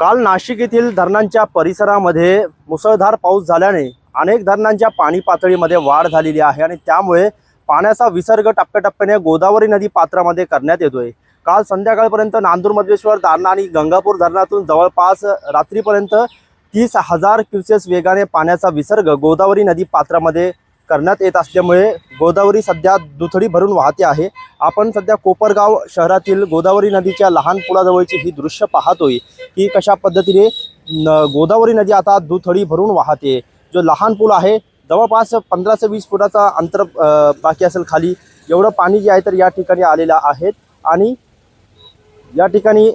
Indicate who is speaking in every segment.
Speaker 1: काल नाशिक येथील धरणांच्या परिसरामध्ये मुसळधार पाऊस झाल्याने अनेक धरणांच्या पाणी पातळीमध्ये वाढ झालेली आहे आणि त्यामुळे पाण्याचा विसर्ग टप्प्याटप्प्याने गोदावरी नदी पात्रामध्ये करण्यात येतोय. काल संध्याकाळपर्यंत नांदूर मधलेश्वर धरण आणि गंगापूर धरणातून जवळपास रात्रीपर्यंत तीस हजार क्युसेस वेगाने पाण्याचा विसर्ग गोदावरी नदी पात्रामध्ये करण्यात येत असल्यामुळे गोदावरी सध्या दुथडी भरून वाहते आहे. आपण सध्या कोपरगाव शहरातील गोदावरी नदीच्या लहान पुलाजवळची ही दृश्य पाहतोय की कशा पद्धतीने न- गोदावरी नदी आता दुथडी भरून वाहते. जो लहान पूल आहे जवळपास पंधरा ते वीस फुटाचा अंतर बाकी असेल खाली. एवढं पाणी जे आहे तर या ठिकाणी आलेलं आहेत आणि या ठिकाणी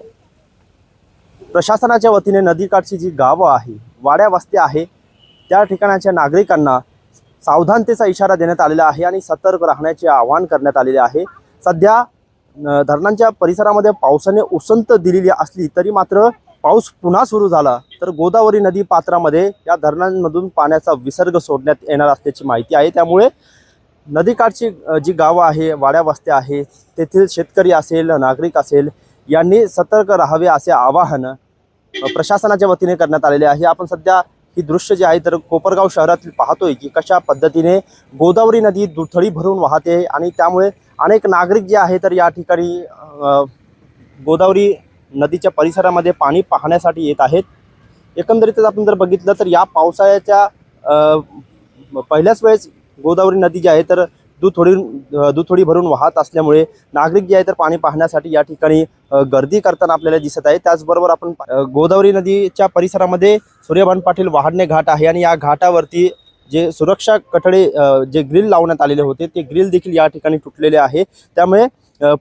Speaker 1: प्रशासनाच्या वतीने नदीकाठची जी गावं आहे वाड्या वस्त्या आहे त्या ठिकाणाच्या नागरिकांना सावधानतेचा इशारा देण्यात आलेला आहे आणि सतर्क राहण्याचे आवाहन करण्यात आलेले आहे. सध्या धरणांच्या परिसरामध्ये पावसाने उसंत दिलेली असली तरी मात्र पाऊस पुन्हा सुरू झाला तर गोदावरी नदी पात्रामध्ये या धरणांमधून पाण्याचा विसर्ग सोडण्यात येणार असल्याची माहिती आहे. त्यामुळे नदीकाठची जी गावं आहे वाड्या वस्त्या आहे तेथील शेतकरी असेल नागरिक असेल यांनी सतर्क राहावे असे आवाहन प्रशासनाच्या वतीने करण्यात आलेले आहे. आपण सध्या ही दृश्य जे आहे तर कोपरगाव शहरातील पाहतोय की कशा पद्धतीने गोदावरी नदी दुथळी भरून वाहते आणि त्यामुळे अनेक नागरिक जे आहे तर या ठिकाणी गोदावरी नदीच्या परिसरामध्ये पाणी पाहण्यासाठी येत आहेत. एकंदरीतच आपण जर बघितलं तर या पावसाळ्याच्या पहिल्याच वेळेस गोदावरी नदी जी आहे तर दुथोडी अ, दुथोडी भरून वाहत असल्यामुळे नागरिक जे आहे तर पाणी पाहण्यासाठी या ठिकाणी गर्दी करताना आपल्याला दिसत आहे. त्याचबरोबर आपण गोदावरी नदीच्या परिसरामध्ये सूर्यभान पाटील वाहडणे घाट आहे आणि या घाटावरती जे सुरक्षा कठडे जे ग्रिल लावण्यात आलेले होते ते ग्रिल देखील या ठिकाणी तुटलेले आहे. त्यामुळे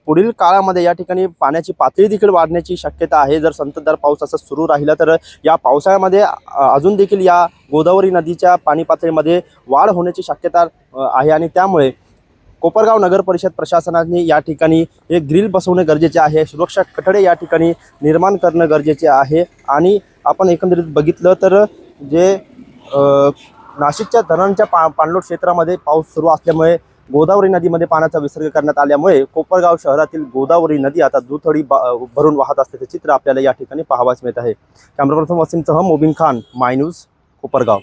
Speaker 1: पुढील काळामध्ये या ठिकाणी पाण्याची पातळी देखील वाढण्याची शक्यता आहे. जर संततधार पाऊस असा सुरू राहिला तर या पावसाळ्यामध्ये अजून देखील या गोदावरी नदीच्या पाणी पातळीमध्ये वाढ होण्याची शक्यता आहे आणि त्यामुळे कोपरगाव नगर परिषद प्रशासनाने या ठिकाणी एक ग्रिल बसवणे गरजेचे आहे. सुरक्षा कठडे या ठिकाणी निर्माण करणं गरजेचे आहे. आणि आपण एकंदरीत बघितलं तर जे नाशिकच्या धरणांच्या पा पाणलोट क्षेत्रामध्ये पाऊस सुरू असल्यामुळे गोदावरी नदीमध्ये पाण्याचा विसर्ग करण्यात आल्यामुळे कोपरगाव शहरातील गोदावरी नदी आता दुथडी भरून वाहत असल्याचे चित्र आपल्याला या ठिकाणी पाहावयास मिळत आहे. कॅमेरा पर्सन वसीमसह मोबिन खान माय न्यूज कोपरगाव.